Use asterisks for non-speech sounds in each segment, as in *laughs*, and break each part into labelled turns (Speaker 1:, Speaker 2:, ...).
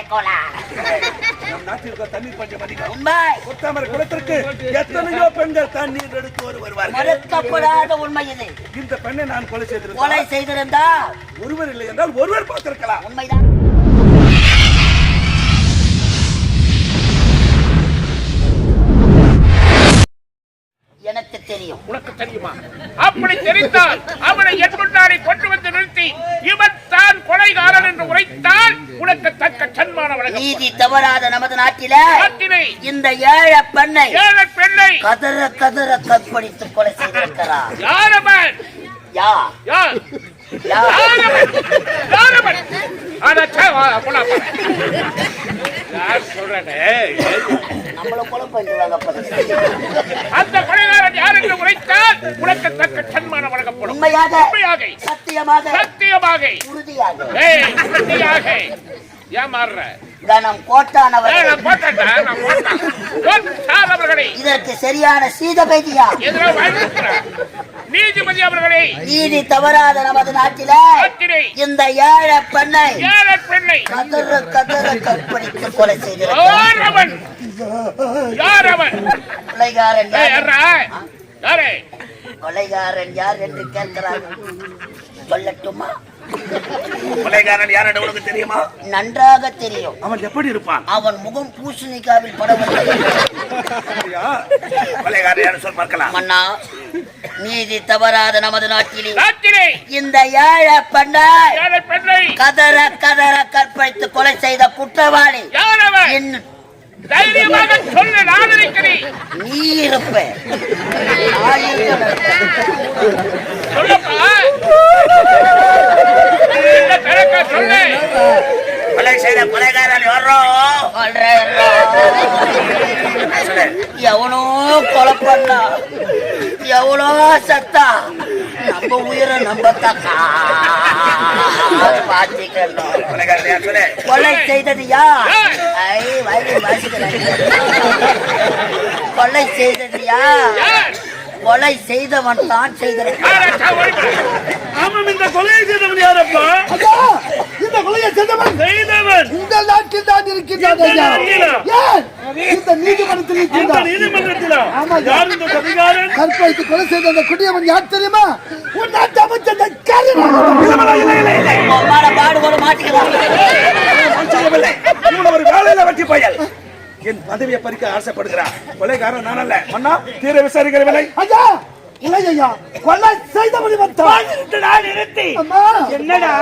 Speaker 1: கைகோலா
Speaker 2: நம் நாட்டிற்கு தண்ணீர் பஞ்சம் அதிகம்.
Speaker 1: உண்மை.
Speaker 2: கொத்தாமரை குளத்திற்கு எத்தனையோ பெண்கள் தண்ணீர் எடுத்து ஒரு வருவார்கள்.
Speaker 1: மறுக்கப்படாத உண்மை இது.
Speaker 2: இந்த பெண்ணை நான் கொலை
Speaker 1: கொலை
Speaker 2: செய்திருந்தேன்
Speaker 1: செய்திருந்தா
Speaker 2: ஒருவர் இல்லை என்றால் ஒருவர் பார்த்திருக்கலாம்.
Speaker 1: உண்மைதான். தெரியும்.
Speaker 3: உனக்கு தெரியுமா? அப்படி தெரிந்தால் அவனை முன்னாடி கொண்டு வந்து நிறுத்தி இவன் தான் கொலைகாரன் என்று உரைத்தால் உனக்கு தக்க சன்மான
Speaker 1: நீதி தவறாத நமது நாட்டில இந்த ஏழை பெண்ணை
Speaker 3: ஏழை பெண்ணை
Speaker 1: கதற கதற கற்பழித்து கொலை செய்திருக்கிறார். யா
Speaker 3: யார்?
Speaker 1: யா
Speaker 3: ஆனா வா, போடா, போடா. யார் சொல்றேனே
Speaker 1: நம்மள கொலை பண்ணிடுவாங்க
Speaker 3: அந்த கொலைகாரன் யார் என்று உரைத்தால் உனக்கு தக்க சன்மானம் வழங்கப்படும்.
Speaker 1: உண்மையாக
Speaker 3: உண்மையாக.
Speaker 1: சத்தியமாக
Speaker 3: சத்தியமாக.
Speaker 1: உறுதியாக.
Speaker 3: உறுதியாக. போட்டார் அவர்களை
Speaker 1: இதற்கு சரியான
Speaker 3: எதிராக வாழ்ந்திருக்கிறார். நீதிபதி அவர்களை
Speaker 1: நீதி தவறாத நமது நாட்டில இந்த ஏழை பெண்ணை
Speaker 3: ஏழை பெண்ணை
Speaker 1: கதற கதற கற்பழித்து கொலை செய்திருக்கிறார்.
Speaker 3: யார் அவன்? யார் அவன்?
Speaker 1: கொலைகாரன் யார்? கொலைகாரன் யார் என்று கேட்கிறார் சொல்லட்டுமா?
Speaker 2: கொலைகாரன் யார் என்று உனக்கு தெரியுமா?
Speaker 1: நன்றாக தெரியும்.
Speaker 2: அவன் எப்படி இருப்பான்?
Speaker 1: அவன் முகம் பூசணிக்காவில் படவில்லை.
Speaker 2: அப்படியா? கொலைகாரன் யார் சொல் பார்க்கலாம்.
Speaker 1: மன்னா நீதி தவறாத நமது நாட்டிலே. இந்த ஏழை பெண்ணை கதற கதற கற்பழித்து கொலை செய்த குற்றவாளி.
Speaker 3: தைரியமாக சொல்லு நான் இருக்கிறேன்
Speaker 1: நீ இருப்ப
Speaker 3: சொல்லப்பா. என்ன திறக்க சொல்லு.
Speaker 2: கொலை செய்த கொலைகாரன்.
Speaker 1: எவனோ கொலை பண்ணா? எவனோ சத்தா? நம்ம உயிரை நம்ம கொலை செய்தது யார்? கொலை செய்தது யார்? கொலை செய்தவன் தான்
Speaker 3: ஒளிபர
Speaker 2: ஆமாம் இந்த கொலையை செய்தவன் யாரப்பா?
Speaker 4: இந்த கொலையை செய்தவன்.
Speaker 2: செய்தவன்.
Speaker 4: இந்த நாட்டில் தான் இருக்கின்றான்
Speaker 2: இந்த
Speaker 4: நீதிமன்றத்தில்
Speaker 2: இந்த
Speaker 4: இருக்கின்றான்.
Speaker 2: நீதிமன்றத்தில்?
Speaker 4: ஆமா.
Speaker 2: யார் இந்த கொலைகாரன்?
Speaker 4: கற்பழித்து கொலை செய்த அந்த குடியவன் யார் தெரியுமா? உன் நாட்டு அமைச்சர்
Speaker 1: பாடுபட.
Speaker 2: இவன் ஒரு வேலையில பயல் என் பதவியை பறிக்க ஆசைப்படுகிறான் கொலைகாரன் நான் அல்ல. மன்னா தீர விசாரிக்கிறவில்லை
Speaker 4: ஐயா இல்லை ஐயா கொலை செய்தவன் இவன் தான்.
Speaker 5: நிறுத்தி. என்னடா?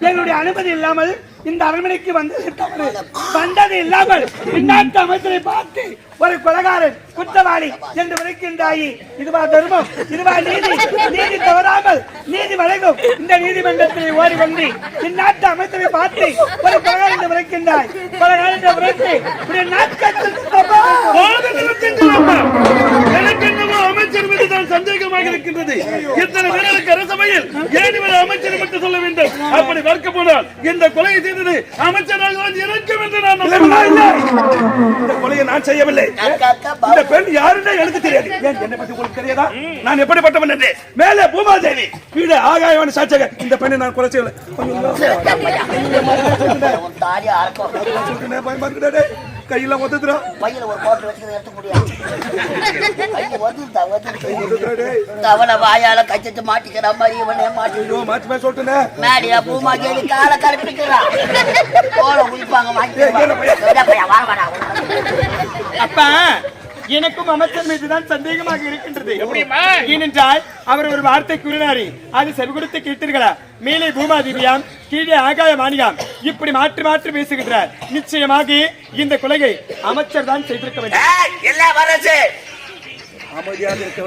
Speaker 5: எங்களுடைய அனுமதி இல்லாமல் இந்த அரண்மனைக்கு வந்து தவறு. வந்தது இல்லாமல் இந்நாட்டு அமைச்சரை பார்த்து ஒரு கொலகாரன் குற்றவாளி என்று விளைக்கின்றாயி. இதுவா தர்மம்? இதுவா நீதி? நீதி தவறாமல் நீதி வழங்கும் இந்த நீதிமன்றத்தில் ஓடி வந்து இந்நாட்டு அமைச்சரை பார்த்து ஒரு கொலகாரன் என்று விளைக்கின்றாய். கொலகாரன் என்று விளைத்து நாட்கள்
Speaker 2: எனக்கு அமைச்சர் மீது தான் சந்தேகமாக இருக்கின்றது. இத்தனை பேருக்கு அரசவையில் ஏன் இவர் அமைச்சர் மட்டும் சொல்ல வேண்டும்? அப்படி பார்க்க போனால் இந்த கொலையை செய்தது அமைச்சராக வந்து இறக்கும் என்று நான் நம்புகிறேன். இந்த கொலையை நான் செய்யவில்லை.
Speaker 1: அக்கா, அக்கா,
Speaker 2: இந்த
Speaker 1: பாவம்.
Speaker 2: பெண் யாருன்னு எனக்கு தெரியாது. ஏன் என்னை பத்தி உங்களுக்கு தெரியாதா? நான் எப்படிப்பட்டவன் என்று. மேலே பூமாதேவி கீழே ஆகாயவான சாட்சியாக இந்த பெண்ணை நான் கொலை செய்யவில்லை. கையெல்லாம் ஒத்துதுடா
Speaker 1: பையில ஒரு கோட்டை வச்சுக்கிறது எடுத்து முடியாது கையில
Speaker 2: ஒத்துதுடா டேய்.
Speaker 1: தவளை வாயால கச்சிட்டு மாட்டிக்கிற மாதிரி இவனே மாட்டி.
Speaker 2: மாத்தி மாத்தி சொல்லிட்டேனே.
Speaker 1: மேடியா பூமா கேடி காலை கலப்பிக்கிறான் கோலை குளிப்பாங்க வாங்க
Speaker 5: அப்பா எனக்கும் அமைச்சர் மீதுதான் சந்தேகமாக இருக்கின்றது? ஏனென்றால் அவர் ஒரு வார்த்தை கூறினாரே. அது செவி கொடுத்து கேட்டீர்களா? மேலே பூமாதேவியாம் கீழே ஆகாய மாணியாம். இப்படி மாற்றி மாற்றி பேசுகின்றார். நிச்சயமாக இந்த கொலையை அமைச்சர் தான் செய்திருக்க வேண்டும்.
Speaker 2: அமைதியாக இருக்க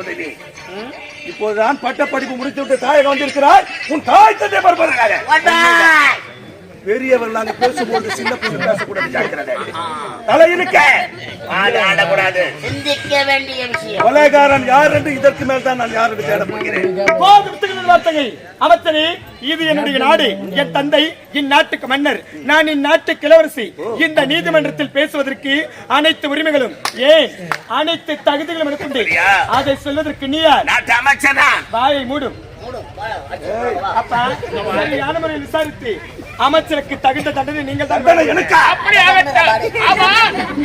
Speaker 2: இப்போதுதான் பட்ட படிப்பு முடித்து விட்டு தாயகம் வந்திருக்கிறாய் உன் தாய் தந்தை பரப்புகிறாங்க பெரியவர் நாங்க பேசும்போது சின்ன பொண்ணு பேசக்கூடாது ஜாக்கிரதை. தலை இருக்க ஆட ஆடக்கூடாது.
Speaker 1: சிந்திக்க வேண்டிய விஷயம்.
Speaker 2: கொலைகாரன் யார் என்று இதற்கு மேல் தான் நான் யார் என்று தேட போகிறேன்
Speaker 5: வார்த்தையை அமைச்சரே இது என்னுடைய நாடு. என் தந்தை இந்நாட்டுக்கு மன்னர். நான் இந்நாட்டு கிழவரசி. இந்த நீதிமன்றத்தில் பேசுவதற்கு அனைத்து உரிமைகளும். ஏன்? அனைத்து தகுதிகளும் எனக்கு
Speaker 2: சரியா?
Speaker 5: அதை சொல்வதற்கு நீ வாயை மூடும் அப்பா சரியான முறையில் விசாரித்து அமைச்சருக்கு தகுந்த தண்டனை நீங்கள் தான்
Speaker 2: தண்டனை எனக்கா?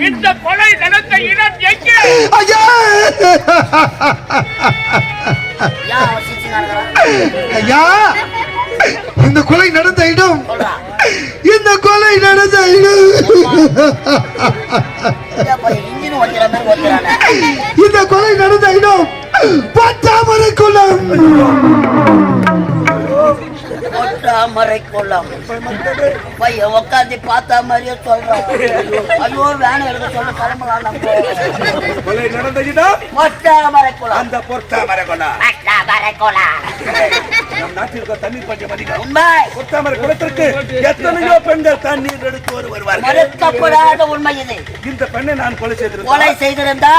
Speaker 3: இந்த கொலை நடந்த இடம் எங்கே?
Speaker 4: ஐயா? ஐயா! இந்த கொலை நடந்த இடம். இந்த கொலை நடந்த இடம். இந்த கொலை நடந்த இடம் பத்தாமரை குளம்.
Speaker 1: ஒட்டாமரை குளம். பையன் உக்காந்து பார்த்தா மாதிரியே சொல்றான். ஐயோ, வேன் எடுக்க சொல்ல கிளம்பலாம்.
Speaker 2: கொலை
Speaker 1: ஒட்டாமரை குளம்.
Speaker 2: அந்த
Speaker 1: ஒட்டாமரை குளம்.
Speaker 2: நம் நாட்டிற்கு தண்ணீர் பஞ்சம் அதிகம்
Speaker 1: உண்மை
Speaker 2: குளத்திற்கு எத்தனையோ பெண்கள் தண்ணீர் எடுத்து ஒரு வருவார்கள்
Speaker 1: மறுக்கப்படாத உண்மை இது
Speaker 2: இந்த பெண்ணை நான் கொலை
Speaker 1: கொலை
Speaker 2: செய்திருந்தேன்
Speaker 1: செய்திருந்தா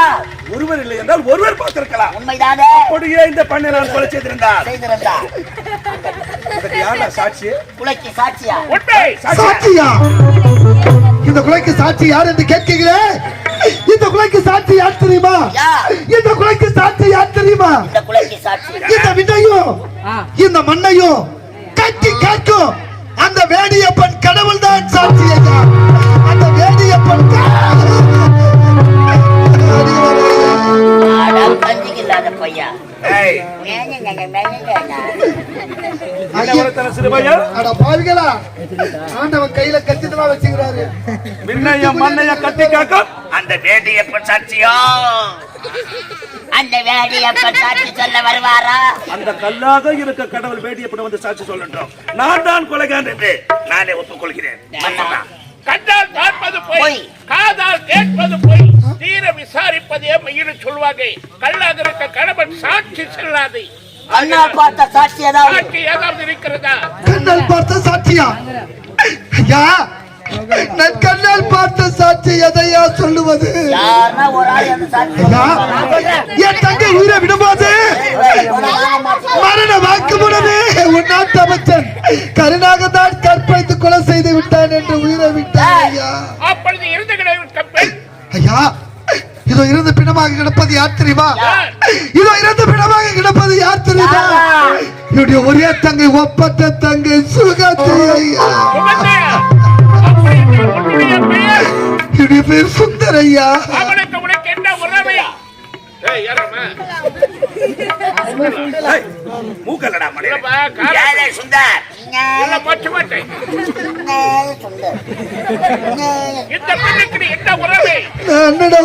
Speaker 2: ஒருவர் இல்லை என்றால் ஒருவர் பார்த்திருக்கலாம்
Speaker 1: உண்மைதானே
Speaker 2: அப்படியே இந்த பெண்ணை நான் கொலை செய்திருந்தால்
Speaker 1: செய்திருந்தா
Speaker 2: இதுக்கு யாரா சாட்சி?
Speaker 1: குலைக்கு சாட்சியா?
Speaker 4: இந்த கொலைக்கு சாட்சி யார் என்று கேட்கிறீங்களே இந்த கொலைக்கு சாட்சி யார் தெரியுமா? இந்த கொலைக்கு சாட்சி யார் தெரியுமா?
Speaker 1: இந்த குலைக்கு சாட்சி
Speaker 4: இந்த விண்ணையும் இந்த மண்ணையும் கட்டி காக்கும். அந்த வேடியப்பன் கடவுள் தான் சாட்சி அந்த வேடியப்பன்
Speaker 1: பையா.
Speaker 4: ஆண்டவன் கையில கச்சிதமா வச்சுக்கிறாரு.
Speaker 2: மின்னையும் மண்ணையும் கட்டி காக்கும் அந்த வேண்டியப்பன் சாட்சியா
Speaker 1: அந்த வேடியப்ப சாட்சி சொல்ல வருவாரா?
Speaker 2: அந்த கல்லாக இருக்க கடவுள் வேண்டியப்பன் வந்து சாட்சி சொல்லட்டும் நான் தான் கொலைகான் என்று நானே ஒப்புக்கொள்கிறேன்.
Speaker 3: கண்டால் பார்ப்பது பொய். காதால் கேட்பது பொய் தீர விசாரிப்பதே மெய்யின்னு சொல்வாங்க கல்லாக இருக்க கணவன் சாட்சி செல்லாது.
Speaker 1: கண்ணால் பார்த்த சாட்சி ஏதாவது?
Speaker 3: சாட்சி ஏதாவது இருக்கிறதா?
Speaker 4: கண்ணால் பார்த்த சாட்சியா? ஐயா நான் கண்ணால் பார்த்த சாட்சி எதையா சொல்லுவது. என் தங்கை உயிரை விடும்போது மரண வாக்குமூலமே உன் நாட்டு அமைச்சன் கருணாகதான் கற்பழித்து கொலை செய்து விட்டான் என்று உயிரை விட்டான் ஐயா. ஐயா இதோ இருந்து பிணமாக கிடப்பது யார் தெரியுமா? இதோ இருந்து பிணமாக கிடப்பது யார் தெரியுமா? என்னுடைய ஒரே தங்கை ஒப்பற்ற தங்கை சுகத்தை ஐயா. இது பேர் சுந்தர் ஐயா
Speaker 3: அவனுக்கு உனக்கு என்ன உறவு
Speaker 1: சுந்தர்
Speaker 3: இந்த பெண்ணுக்கு என்ன
Speaker 4: என்னடா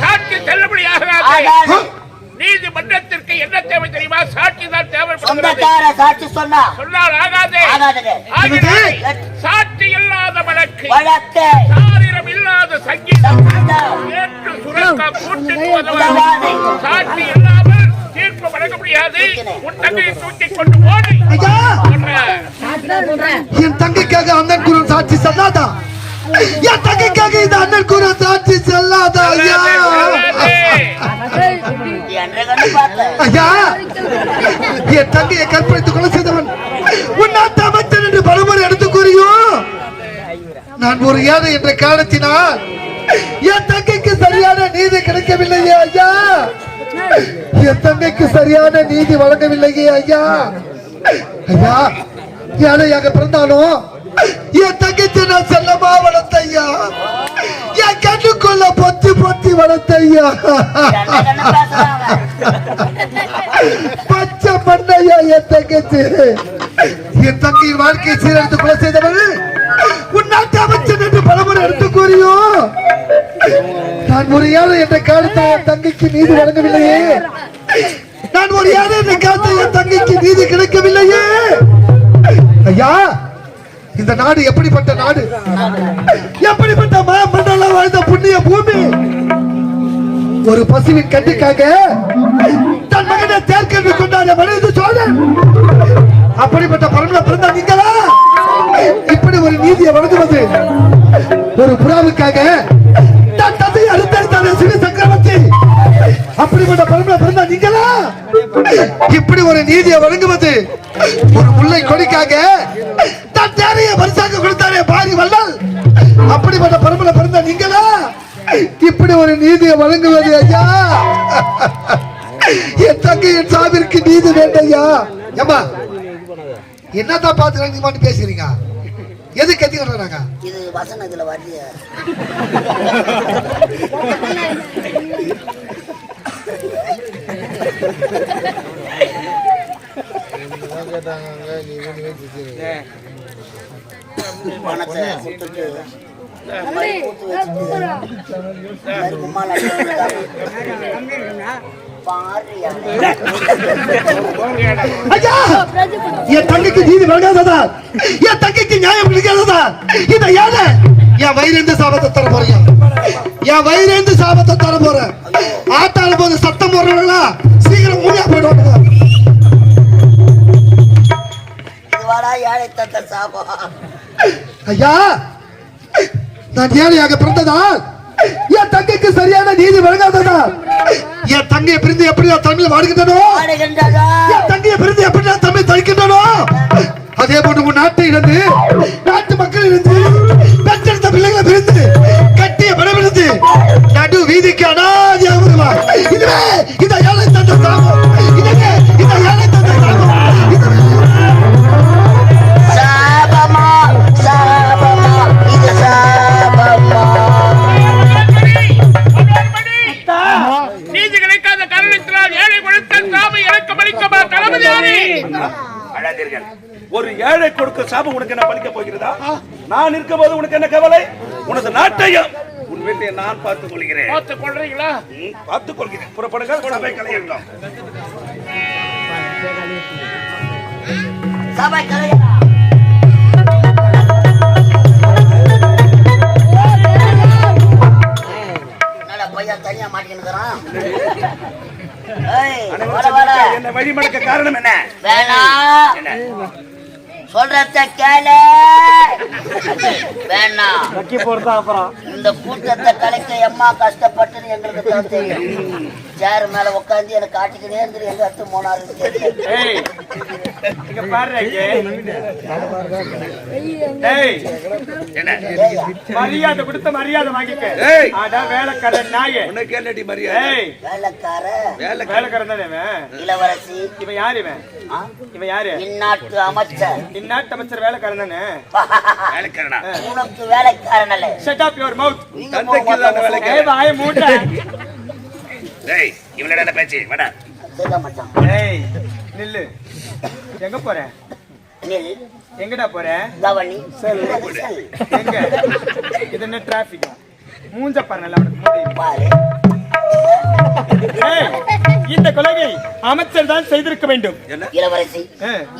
Speaker 3: சாட்சி செல்லுபடியாகாது? நீதிமன்றத்திற்கு என்ன தேவை தெரியுமா? சாட்சி தான் தேவைப்படுகிறது.
Speaker 1: சாட்சி சொன்னா
Speaker 3: சொன்னால் ஆகாது. சாட்சி இல்லாத வழக்கு.
Speaker 1: வழக்கு.
Speaker 3: சாரிரம் இல்லாத சங்கீதம். கூட்டுக்கு உதவாது
Speaker 1: உதவாது.
Speaker 3: சாட்சி இல்லாமல் தீர்ப்பு வழங்க முடியாது. உன் தங்கையை தூக்கி கொண்டு போடு
Speaker 4: ஐயா!
Speaker 3: சொல்றேன்.
Speaker 4: என் தங்கைக்காக அண்ணன் குரு சாட்சி என் தங்கைக்காக இந்த அண்ணன் குரு சாட்சி செல்லாதா ஐயா ஐயா என் தங்கையை கற்பழித்து கொலை செய்தவன் உன் நாட்டு அமைச்சர் என்று பலமுறை எடுத்து கூறியோ நான் ஒரு ஏழை என்ற காரணத்தினால் என் தங்கைக்கு சரியான நீதி கிடைக்கவில்லையே ஐயா என் தங்கைக்கு சரியான நீதி வழங்கவில்லையே ஐயா ஐயா ஏழையாக பிறந்தாலும் என் தங்கச்சி நான் செல்லமா வளர்த்தையா? என் கண்ணுக்குள்ள பொத்தி பொத்தி
Speaker 1: வளர்த்தையா?
Speaker 4: பச்சை பண்ணையா என் தங்கச்சி? என் தங்கையின் வாழ்க்கையை சீரழித்து கொலை செய்தவள். உன் நாட்டு அமைச்சர் என்று பலமுறை எடுத்து கூறியோ? நான் ஒரு என்ற காலத்தை என் தங்கைக்கு நீதி வழங்கவில்லையே. நான் ஒரு என்ற காலத்தை என் தங்கைக்கு நீதி கிடைக்கவில்லையே. ஐயா இந்த நாடு எப்படிப்பட்ட நாடு? எப்படிப்பட்ட மண்டலம் வாழ்ந்த புண்ணிய பூமி? ஒரு பசுவின் கண்ணுக்காக தன் மகனை தேர்க்கல்வி கொண்டாட மனித சோழன். அப்படிப்பட்ட பரம்பரை பிறந்த நீங்களா? இப்படி ஒரு நீதியை வழங்குவது ஒரு புறாவுக்காக தன் தந்தை அறுத்தெடுத்தான சிறு சக்கரவர்த்தி. அப்படிப்பட்ட பரம்பரை பிறந்த நீங்களா? இப்படி ஒரு நீதியை வழங்குவது ஒரு முல்லை கொடிக்காக தேரையை பரிசாக கொடுத்தாரே பாரி வள்ளல். அப்படிப்பட்ட பரமல பிறந்த நீங்களா? இப்படி ஒரு நீதியை வழங்குவது ஐயா? என் தங்கையின் சாவிற்கு நீதி வேண்டையா? ஏம்மா என்னதான் பார்த்து நீங்க மட்டும் பேசுறீங்க? எது கத்திக்கிறோம் நாங்க
Speaker 1: இது வசனம் இதுல வரலையே. பணத்தை கொடுத்துட்டு
Speaker 4: என் தங்கைக்கு நீதி வழங்காததா? என் தங்கைக்கு நியாயம் கிடைக்காததா இந்த ஏழை என் வயிறு சாபத்தை தர போறீங்க? என் வயிறு சாபத்தை தர போறேன் ஆட்டாள போது சத்தம் போடுறவங்களா சீக்கிரம் மூலியா போயிடுவாங்க
Speaker 1: இதுவாடா ஏழை தத்த சாபம்.
Speaker 4: ஐயா நான் ஏழையாக பிறந்ததால் என் தங்கைக்கு சரியான நீதி வழங்காததா? என் தங்கையை பிரிந்து எப்படி நான் தமிழ் வாடுகின்றனோ? என் தங்கையை பிரிந்து எப்படி நான் தமிழ் தவிக்கின்றனோ அதே போன்று உன் நாட்டை இழந்து நாட்டு மக்கள் இருந்து பெற்றெடுத்த பிள்ளைகளை பிரிந்து கட்டிய படமிருந்து நடு வீதிக்கு அனாதியாக இதுவே
Speaker 2: கொடுக்க சாபம் உனக்கு என்ன பலிக்க போகிறதா? நான் இருக்கும்போது உனக்கு என்ன கவலை? உனது நாட்டையும் உன் வீட்டை நான் பார்த்துக் கொள்கிறேன்.
Speaker 3: பார்த்துக் கொள்றீங்களா?
Speaker 2: பார்த்துக் கொள்கிறேன். புறப்படுங்கள் சபை கலையிருந்தோம்
Speaker 1: சபை கலையா என்னடா பையன் தனியா மாட்டிக்கினுக்கிறான் ஏய், வர, வர.
Speaker 2: என்ன வழிமடக்க காரணம் என்ன? என்ன?
Speaker 1: சொல்றத கேளு. வேணாம் இந்த கூட்டத்தை கலைக்க எம்மா கஷ்டப்பட்டுன்னு எங்களுக்கு தான் தெரியும். சேர் மேல உட்காந்து எனக்கு காட்டிக்கினே இருந்து எங்க
Speaker 2: என்ன
Speaker 1: ஏய்யா,
Speaker 5: மரியாதை கொடுத்த மரியாதை வாங்கிக்க. வேலைக்காரன் நாயே.
Speaker 2: உனக்கு என்னடி மரியாதை?
Speaker 5: ஏய்.
Speaker 1: வேலைக்கார
Speaker 2: வேலை
Speaker 5: வேலைக்காரன். தானே இவன்?
Speaker 1: இளவரசி.
Speaker 5: இவன் யாரு இவன்? இவன் யாரு?
Speaker 1: இந்நாட்டு அமைச்சர்.
Speaker 5: இந்நாட்டு அமைச்சர் வேலைக்காரன் தானே
Speaker 2: வேலைக்காரனா?
Speaker 1: உனக்கு வேலைக்காரன் அல்ல.
Speaker 5: ஷட் அப் யுவர் மவுத்
Speaker 2: தந்தைக்கு இல்லாத வேலைக்காரன்.
Speaker 5: வாய மூட்ட.
Speaker 2: டேய் இவ்வளவு நேரம் பேச்சு? வாடா.
Speaker 5: டேய் நில்லு. எங்க போற? எங்கடா போற?
Speaker 1: லவணி சரி
Speaker 5: எங்க? இது என்ன டிராஃபிக்கா மூஞ்ச பாருங்கல்ல அவனுக்கு இந்த கொலையை அமைச்சர் தான் செய்திருக்க வேண்டும்.
Speaker 1: இளவரசி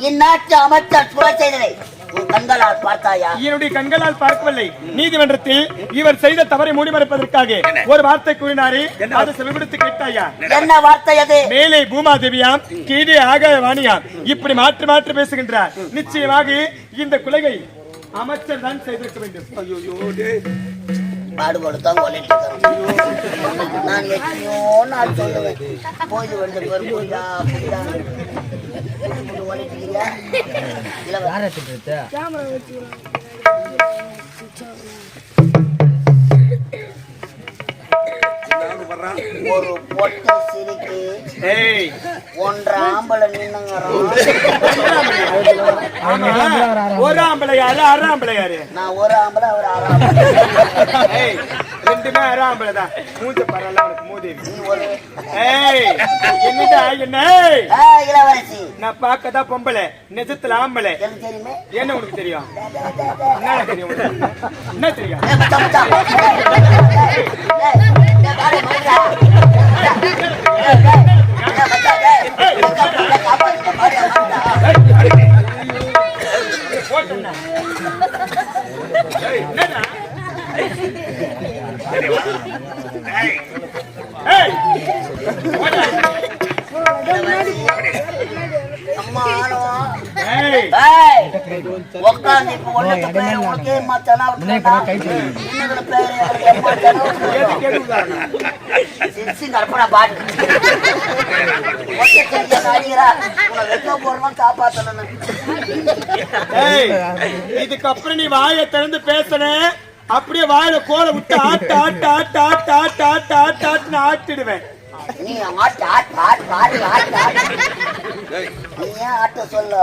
Speaker 1: இந்நாட்டு அமைச்சர் கொலை செய்ததை. கண்களால் பார்த்தாயா?
Speaker 5: என்னுடைய கண்களால் பார்க்கவில்லை. நீதிமன்றத்தில் இவர் செய்த தவறை மூடி மறைப்பதற்காக ஒரு வார்த்தை கூறினாரே அதை செவிடுத்து கேட்டாயா?
Speaker 1: என்ன வார்த்தை அது?
Speaker 5: மேலே பூமாதேவியாம் கீழே ஆகாய வாணியாம் இப்படி மாற்றி மாற்றி பேசுகின்றார். நிச்சயமாக இந்த குலகை அமைச்சர் தான் செய்திருக்க வேண்டும்.
Speaker 2: ஐயோ டேய்.
Speaker 1: பாடுபடு தான் நான் எத்தனையோ நாள் சொல்லுவேன். போய் வந்து
Speaker 2: யாரை திட்டுறது
Speaker 1: ஒரு பொட்டு ஒன்றரை ஆம்பளை
Speaker 5: நின்னுங்க ஆம்பளை யாரு? அரை ஆம்பளை யாரு?
Speaker 1: நான் ஒரு ஆம்பளை ஒரு
Speaker 5: அரை ரெண்டுமே அறாம்பளை தான் மூஞ்ச பரவாயில்ல உனக்கு மூதேவி ஏய் என்னடா என்ன
Speaker 1: இளவரசி
Speaker 5: நான் பார்க்க தான் பொம்பளை நெஜத்துல ஆம்பளை என்ன உனக்கு தெரியும் என்ன தெரியும் என்ன தெரியும்
Speaker 1: போட்டு உட்காந்து இப்ப ஒண்ணுக்கு பேரு உனக்கே மச்சானா இன்னொரு பேரு சிசி கற்பனா பாட்டு நடிகரா உன வெக்க
Speaker 5: இதுக்கப்புறம் நீ வாயை திறந்து பேசுன. அப்படியே வாயில கோலை விட்டு ஆட்டு ஆட்டு ஆட்டு ஆட்டு ஆட்டு ஆட்டு ஆட்டு ஆட்டுன்னு ஆட்டிடுவேன்
Speaker 1: நீ ஆட்டு ஆட்டு ஆட்டு ஆட்டு ஆட்டு ஆட்டு
Speaker 2: ஏய்,
Speaker 1: நீ ஏன் ஆட்ட சொல்ல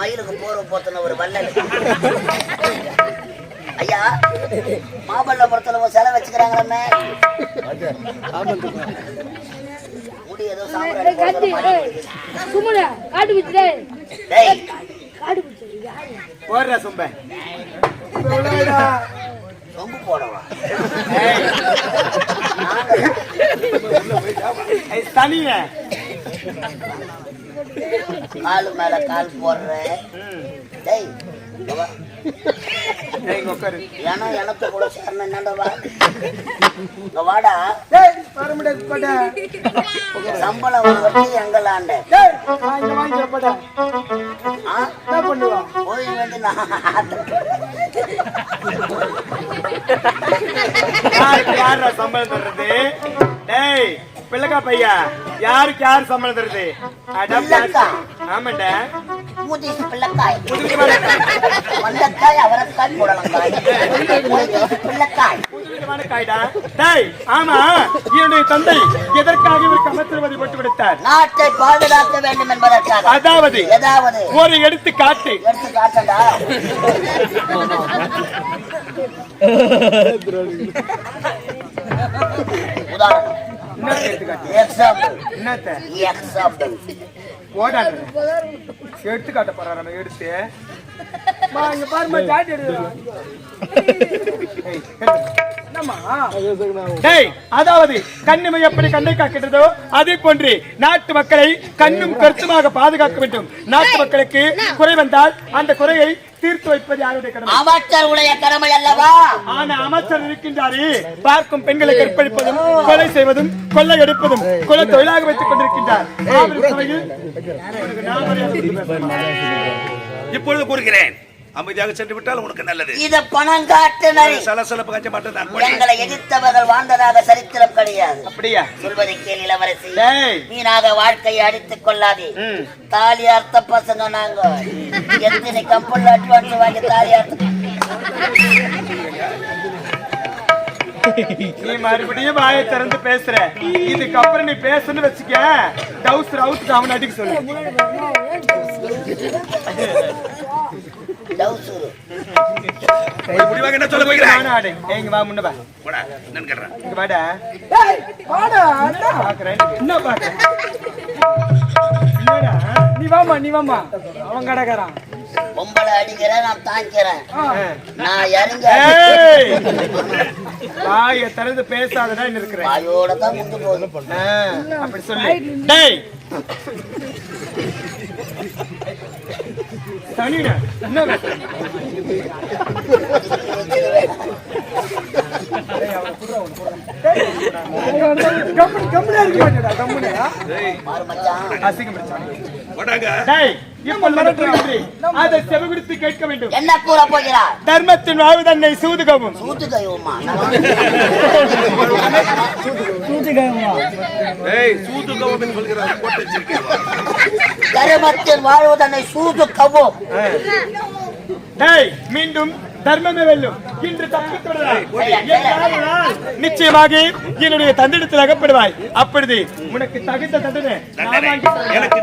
Speaker 1: மயிலுக்கு போற போத்தன ஒரு வள்ளல். ஐயா மாமல்லபுரத்துல ஒரு சிலை வச்சுக்கிறாங்களே. முடி ஏதோ.
Speaker 6: சும்மா காட்டு பிடிச்சிட்டே
Speaker 1: டேய்.
Speaker 6: காட்டு
Speaker 5: போடுற சும்ப.
Speaker 1: சொம்பு போடவா?
Speaker 5: தனிய?
Speaker 1: கால் மேல கால் போடுறேன் டேய் ஏன்னா எனக்கு கூட சேரணும் என்னடா வா? இங்க வாடா. சம்பளம் எங்களாண்ட. போய் வந்து நான்
Speaker 5: தர்றது? டேய் பிள்ளைக்கா பையா யாருக்கு யார் சம்பளம் தருது? ஆமாண்டா.
Speaker 1: மூதேசி பிள்ளைக்காய். அவரக்காய் புடலங்காய்
Speaker 5: ஆமா என்னுடைய தந்தை எதற்காக இவருக்கு அமைச்சரவதி போட்டு
Speaker 1: நாட்டை பாதுகாக்க வேண்டும் என்பதற்காக.
Speaker 5: அதாவது
Speaker 1: ஏதாவது.
Speaker 5: ஒரு எடுத்து காட்டு
Speaker 1: எடுத்து காட்டண்டா *laughs* உதாரணம்.
Speaker 5: என்னத்த? எடுத்து காட்ட நம்ம எடுத்து. இங்க பாருமா அதாவது கண்ணிமை எப்படி கண்ணை காக்கின்றதோ அதே போன்று நாட்டு மக்களை கண்ணும் கருத்துமாக பாதுகாக்க வேண்டும். நாட்டு மக்களுக்கு குறை வந்தால் அந்த குறையை தீர்த்து வைப்பது யாருடைய கடமை?
Speaker 1: அமைச்சர் உடைய கடமை அல்லவா?
Speaker 5: ஆனா அமைச்சர் இருக்கின்றாரே. பார்க்கும் பெண்களை கற்பழிப்பதும் கொலை செய்வதும் கொள்ளை எடுப்பதும் கொலை தொழிலாக வைத்துக் கொண்டிருக்கின்றார்.
Speaker 2: இப்பொழுது கூறுகிறேன். அமைதியாக சென்று விட்டால் உனக்கு நல்லது.
Speaker 1: இது பணம் காட்டு நரி
Speaker 2: சலசலப்பு கஞ்ச மாட்டேன்
Speaker 1: எங்களை எதிர்த்தவர்கள் வாழ்ந்ததாக சரித்திரம் கிடையாது.
Speaker 5: அப்படியா?
Speaker 1: சொல்வதை கேள் இளவரசி. வீணாக வாழ்க்கையை அடித்துக் கொள்ளாதே. தாலி அர்த்த பசங்க நாங்க. எத்தனை கம்பெனில அட்வான்ஸ் வாங்கி தாலி அர்த்த
Speaker 5: நீ மறுபடியும் வாயை திறந்து பேசுற. இதுக்கப்புறம் நீ பேசுன்னு வச்சுக்க. டவுசர் அவுத்து அவன் அடிக்க சொல்லு.
Speaker 2: முடிவாக என்ன சொல்ல போகிறேன்
Speaker 5: எங்க வா முன்ன
Speaker 2: போடா
Speaker 5: இங்க வாடா. பாக்குறேன். என்ன பாக்குறேன்? என்னடா? நீ வாமா நீ வாமா அவன்
Speaker 1: பொம்பளை அடிக்கிறேன் நான் தாங்கிறேன் நான் இறங்க.
Speaker 5: வாயை திறந்து பேசாதடா இருக்கிறேன்
Speaker 1: வாயோட தான் முந்து போகுது.
Speaker 5: அப்படி சொல்லு. டேய்! என்ன? கம்முனு, கம்முனு இருக்க மாட்டேடா,
Speaker 1: மச்சான்
Speaker 5: அசிங்கம் இப்போ மிரட்டுகின்றி. அதை செவிகுடுத்து கேட்க வேண்டும்.
Speaker 1: என்ன கூற போகிறார்
Speaker 5: தர்மத்தின் வாழ்வு தன்னை சூதுகவும்.
Speaker 1: சூத்து கைவுமா
Speaker 2: ஏய் சூது கவர்மெண்ட் சொல்கிறார் போட்டு வச்சிருக்கேன்
Speaker 1: தருமத்தில் வாழ்வதனை சூது கவும்
Speaker 5: டேய் மீண்டும் தர்மமே வெல்லும். இன்று தப்பித்து விடலாம் என்றால் நிச்சயமாக என்னுடைய தந்திடத்தில் அகப்படுவாய். அப்பொழுது உனக்கு தகுந்த தண்டனை.
Speaker 2: எனக்கு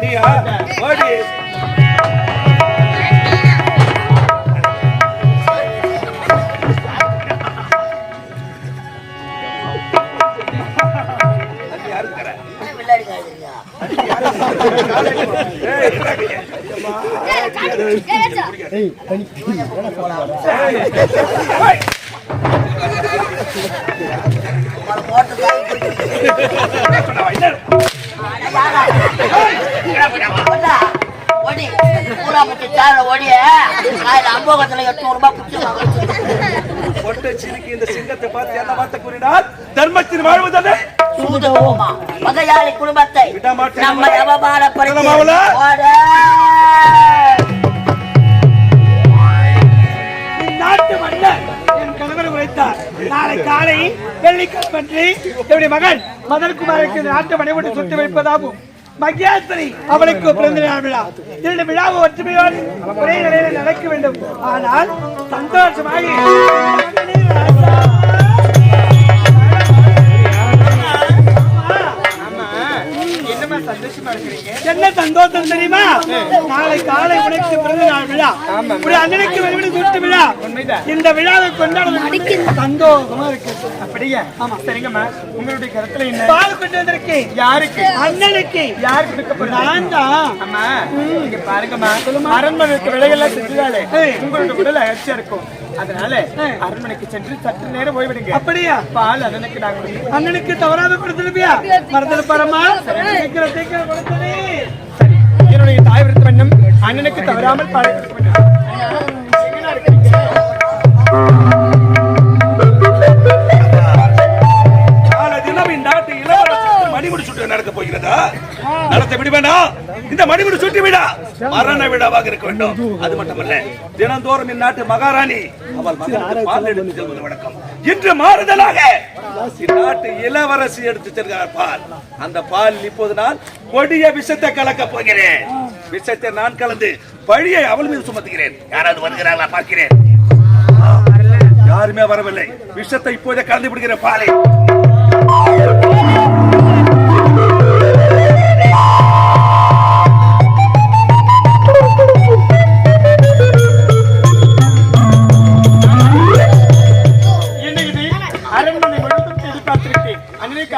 Speaker 2: *laughs* ஓடி
Speaker 1: பூரா முட்டி சார ஓடிய காயில அம்போகத்துல எட்நூறு ரூபாய் பிடிச்சிருக்காங்க
Speaker 2: பொட்டை சிரிக்கி இந்த சிங்கத்தை பார்த்து என்ன வார்த்தை கூறினார் தர்மத்தின் வாழ்வதே
Speaker 1: குடும்பத்தை. நம்ம?
Speaker 5: நாட்டு மன்னர் என் கணவர் உரைத்தார். நாளை காலை வெள்ளிக்கிழமை என்னுடைய மகன் மதன்குமாருக்கு நாட்டு மனைவிட்டு சொத்து வைப்பதாகும்
Speaker 7: மகியாஸ்திரி அவளுக்கு பிறந்த நாள் விழா. இரண்டு விழாவை ஒற்றுமையோடு ஒரே நிலையில நடக்க வேண்டும். ஆனால் சந்தோஷமாக என்ன சந்தோஷம் தெரியுமா? நாளை காலை உனக்கு பிறந்த நாள் விழா. ஒரு அண்ணனுக்கு வெளிவிடு கூட்டு விழா. இந்த விழாவை கொண்டாடுவதற்கு சந்தோஷமா இருக்கு.
Speaker 5: அப்படியா? ஆமா. சரிங்கம்மா. உங்களுடைய கருத்துல என்ன?
Speaker 7: பால் கொண்டு வந்திருக்கேன்
Speaker 5: யாருக்கு?
Speaker 7: அண்ணனுக்கு.
Speaker 5: யாருக்கு கொடுக்க
Speaker 7: நான் தான்.
Speaker 5: அம்மா பாருங்கம்மா. அரண்மனைக்கு விலையெல்லாம் செஞ்சுதாலே. உங்களுடைய உடல் அயற்சியா இருக்கும். அதனால அரண்மனைக்கு சென்று சற்று நேரம் ஓய்விடுங்க.
Speaker 7: அப்படியா?
Speaker 5: பால் அண்ணனுக்கு நான் கொடுக்கிறேன்.
Speaker 7: அண்ணனுக்கு தவறாம கொடுத்துருப்பியா? கொடுத்தனே
Speaker 5: சரி என்னுடைய தாய் விருத்த வண்ணம் அண்ணனுக்கு தவறாமல் பால் கொடுக்க வேண்டும்.
Speaker 2: நாளை தினம் இந்நாட்டு இளவரசருக்கு மணிமுடி சுட்டு நடக்க போகிறதா? நடத்த விடுவேனா? இந்த மணிமுடி சுட்டி விடா. மரண விழாவாக இருக்க வேண்டும். அது மட்டுமல்ல தினந்தோறும் இந்நாட்டு மகாராணி அவள் மகனுக்கு பால் எடுத்து செல்வது வழக்கம். இன்று மாறுதலாக இந்நாட்டு இளவரசி எடுத்து செல்கிறார் பால். அந்த பால் இப்போது நான் கொடிய விஷத்தை கலக்க போகிறேன். விஷத்தை நான் கலந்து பழியை அவள் மீது சுமத்துகிறேன். யாராவது வருகிறார்களா பார்க்கிறேன். யாருமே வரவில்லை. விஷத்தை இப்போதே கலந்து விடுகிற பாலை.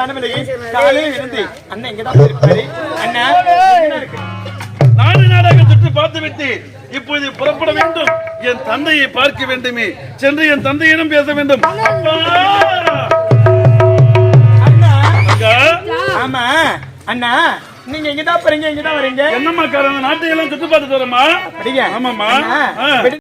Speaker 5: அண்ணனை காணவில்லையே காலையில் இருந்து அண்ணன் இங்கதான் இருப்பாரு. அண்ணா எங்கடா இருக்கு?
Speaker 8: நாடு நாடாக சுற்றி பார்த்து விட்டு இப்போது புறப்பட வேண்டும். என் தந்தையை பார்க்க வேண்டுமே. சென்று என் தந்தையிடம் பேச வேண்டும்.
Speaker 5: ஆமா. அண்ணா நீங்க இங்கதான் போறீங்க இங்கதான் வரீங்க.
Speaker 8: என்னம்மா காரணம்? நாட்டையெல்லாம் சுற்றி பார்த்துட்டு வரமா
Speaker 5: அப்படியா?
Speaker 8: ஆமாம்மா.
Speaker 5: அண்ணா,
Speaker 8: ஆ.
Speaker 5: விடு-